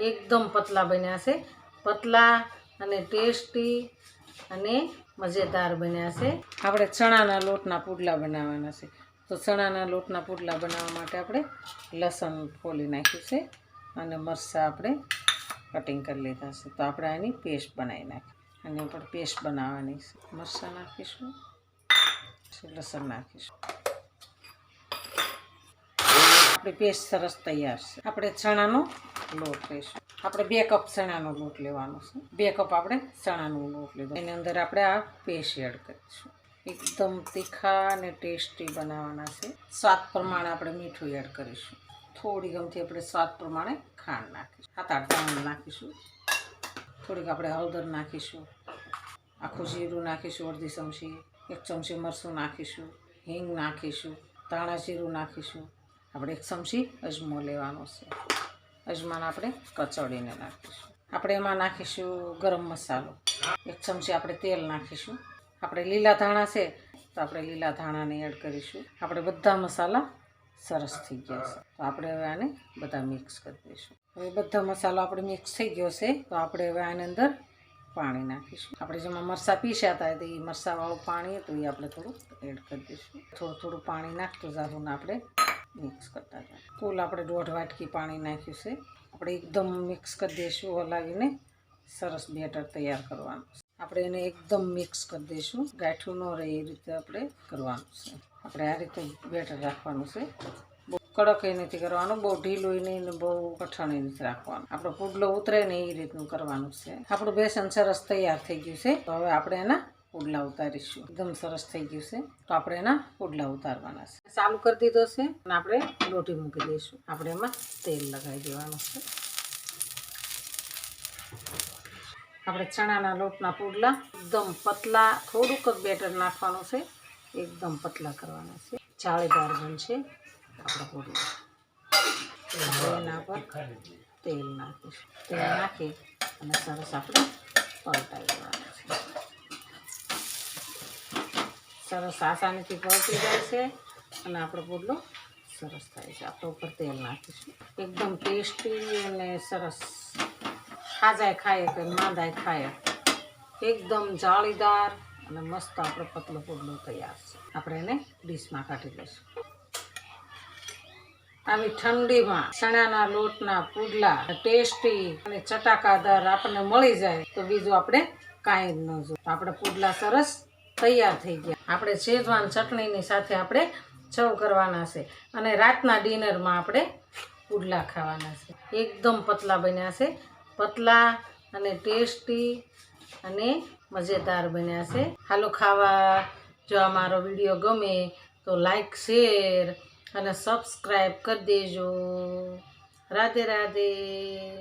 એકદમ પતલા બન્યા છે. પતલા અને ટેસ્ટી અને મજેદાર બન્યા છે. આપણે ચણાના લોટના પુડલા બનાવવાના છે. તો ચણાના લોટના પુડલા બનાવવા માટે આપણે લસણ ફોલી નાખ્યું છે અને મરચાં આપણે કટિંગ કરી લીધા છે. તો આપણે આની પેસ્ટ બનાવી નાખીએ અને ઉપર પેસ્ટ બનાવવાની છે. મરચાં નાખીશું. લસણ નાખીશું. આપણી પેસ્ટ સરસ તૈયાર છે. આપણે ચણાનો લોટ લઈશું. આપણે બે કપ ચણાનો લોટ લેવાનો છે. બે કપ આપણે ચણાનો લોટ લીધો. એની અંદર આપણે આ પેસ્ટ એડ કરીશું. એકદમ તીખા અને ટેસ્ટી બનાવવાના છે. સ્વાદ પ્રમાણે આપણે મીઠું એડ કરીશું. થોડી ગમથી આપણે સ્વાદ પ્રમાણે ખાંડ નાખીશું. સાત આઠ દાણા નાખીશું. થોડીક આપણે હળદર નાખીશું. આખું જીરું નાખીશું અડધી ચમચી, એક ચમચી મરચું નાખીશું. હિંગ નાખીશું. ધાણા જીરું નાખીશું. આપણે એક ચમચી અજમો લેવાનો છે. અજમાને આપણે કચોડીને નાખીશું. આપણે એમાં નાખીશું ગરમ મસાલો. એક ચમચી આપણે તેલ નાખીશું. આપણે લીલા ધાણા છે, તો આપણે લીલા ધાણાને એડ કરીશું. આપણે બધા મસાલા સરસ થઈ ગયા છે. તો આપણે હવે આને બધા મિક્સ કરી દઈશું. હવે બધા મસાલો આપણે મિક્સ થઈ ગયો છે, તો આપણે હવે આની અંદર પાણી નાખીશું. આપણે જેમાં મરચાં પીસ્યા હતા, તો એ મરચાંવાળું પાણી હતું, એ આપણે થોડું એડ કરી દઈશું. થોડું થોડું પાણી નાખતું જાતું ને આપણે મિક્સ કરતા હતા. કુલ આપણે દોઢ વાટકી પાણી નાખ્યું છે. આપણે એકદમ મિક્સ કરી દઈશું હલાવીને. સરસ બેટર તૈયાર કરવાનું આપણે એને એકદમ મિક્સ કરી દઈશું ગાંઠું ન રહે એ રીતે આપણે કરવાનું છે. આપણે આ રીતે બેટર રાખવાનું છે. બહુ કડક એ નથી કરવાનું, બહુ ઢીલું નહીં ને બહુ કઠણ ય નથી રાખવાનું. આપણો પુડલો ઉતરે ને એ રીતનું કરવાનું છે. આપણું બેસન સરસ તૈયાર થઈ ગયું છે. તો હવે આપણે એના પુડલા ઉતારીશું. એકદમ સરસ થઈ ગયું છે. તો આપણે એના પુડલા ઉતારવાના છે. ચાલુ કરી દીધો છે અને આપણે લોટી મૂકી દઈશું. આપણે એમાં તેલ લગાવી દેવાનું છે. આપણે ચણાના લોટના પુડલા એકદમ પતલા, થોડુંક જ બેટર નાખવાનું છે. એકદમ પતલા કરવાના છે. જાળીદાર બનશે આપણા પુડલા. એના પર તેલ નાખીશું. તેલ નાખી અને સરસ આપણે પલટાઈ દેવાના છે. સરસ આસાનીથી પહોંચી જાય છે અને આપણો પુડલો સરસ થાય છે. આપણે ઉપર તેલ નાખીશું. એકદમ ટેસ્ટી અને સરસ. ખાજાય ખાય કે માંદાય ખાય. એકદમ જાળીદાર અને મસ્ત આપણો પતલો પુડલો તૈયાર છે. આપણે એને ડીશમાં કાઢી લઈશું. આવી ઠંડીમાં ચણાના લોટના પુડલા ટેસ્ટી અને ચટાકાદાર આપણને મળી જાય તો બીજું આપણે કાંઈ જ ન જોઈએ. આપણે પુડલા સરસ તૈયાર થઈ ગયા. આપણે શેજવાન ચટણીની સાથે આપણે સર્વ કરવાના છે. અને રાતના ડિનરમાં આપણે પુડલા ખાવાના છે. એકદમ પતલા બન્યા છે. પતલા અને ટેસ્ટી અને મજેદાર બન્યા છે. હાલો ખાવા. જો અમારો વીડિયો ગમે તો લાઈક, શેર અને સબસ્ક્રાઈબ કરી દેજો. રાધે રાધે.